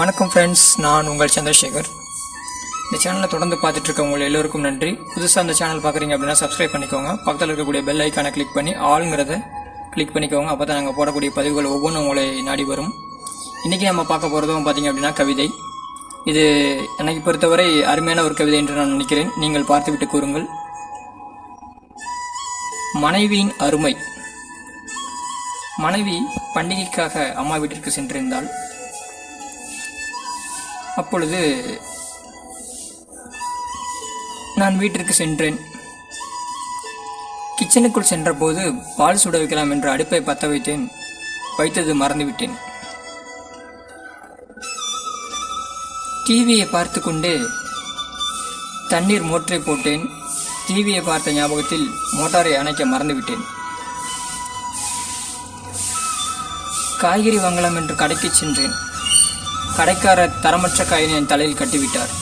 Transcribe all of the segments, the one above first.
வணக்கம் ஃப்ரெண்ட்ஸ் நான் உங்கள் சந்திரசேகர். இந்த சேனலை தொடர்ந்து பார்த்துட்டு இருக்க உங்கள் எல்லோருக்கும் நன்றி. புதுசாக அந்த சேனல் பார்க்குறீங்க அப்படின்னா சப்ஸ்கிரைப் பண்ணிக்கோங்க. பக்கத்தில் இருக்கக்கூடிய பெல் ஐக்கானை கிளிக் பண்ணி ஆளுங்கிறத கிளிக் பண்ணிக்கோங்க. அப்போ தான் நாங்கள் போடக்கூடிய பதிவுகள் ஒவ்வொன்றும் உங்களை நாடி வரும். இன்றைக்கி நம்ம பார்க்க போகிறதும் பார்த்தீங்க அப்படின்னா கவிதை. இது எனக்கு பொறுத்தவரை அருமையான ஒரு கவிதை என்று நான் நினைக்கிறேன். நீங்கள் பார்த்துவிட்டு கூறுங்கள். மனைவியின் அருமை. மனைவி பண்டிகைக்காக அம்மா வீட்டிற்கு சென்றிருந்தாள். அப்பொழுது நான் வீட்டிற்கு சென்றேன். கிச்சனுக்குள் சென்றபோது பால் சுட வைக்கலாம் என்று அடுப்பை பற்ற வைத்தேன். வைத்தது மறந்துவிட்டேன். டிவியை பார்த்து கொண்டே தண்ணீர் மோட்டரை போட்டேன். டிவியை பார்த்த ஞாபகத்தில் மோட்டாரை அணைக்க மறந்துவிட்டேன். காய்கறி வாங்கலாம் என்று கடைக்கு சென்றேன். கடைக்காரர் தரமற்ற காயினை என் தலையில் கட்டிவிட்டார்.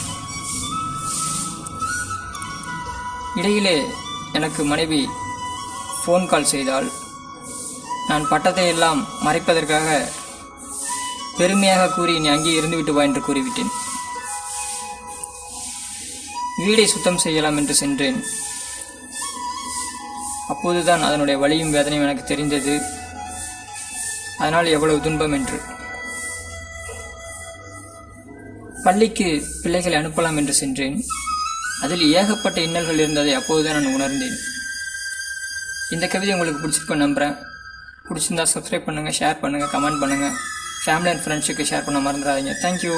இடையிலே எனக்கு மனைவி ஃபோன் கால் செய்தால் நான் பட்டத்தை எல்லாம் மறைப்பதற்காக பெருமையாக கூறி நீ அங்கே இருந்துவிட்டு வா என்று கூறிவிட்டேன். வீடை சுத்தம் செய்யலாம் என்று சென்றேன். அப்போதுதான் அதனுடைய வலியும் வேதனையும் எனக்கு தெரிந்தது. அதனால் எவ்வளவு துன்பம் என்று. பள்ளிக்கு பிள்ளைகளை அனுப்பலாம் என்று சென்றேன். அதில் ஏகப்பட்ட இன்னல்கள் இருந்ததை அப்போதுதான் நான் உணர்ந்தேன். இந்த கவிதை உங்களுக்கு பிடிச்சிருக்கும் நம்புகிறேன் பிடிச்சிருந்தா சப்ஸ்கிரைப் பண்ணுங்கள் ஷேர் பண்ணுங்கள் கமெண்ட் பண்ணுங்கள் ஃபேமிலி அண்ட் ஃப்ரெண்ட்ஸுக்கு ஷேர் பண்ண மறந்துடாதீங்க. தேங்க்யூ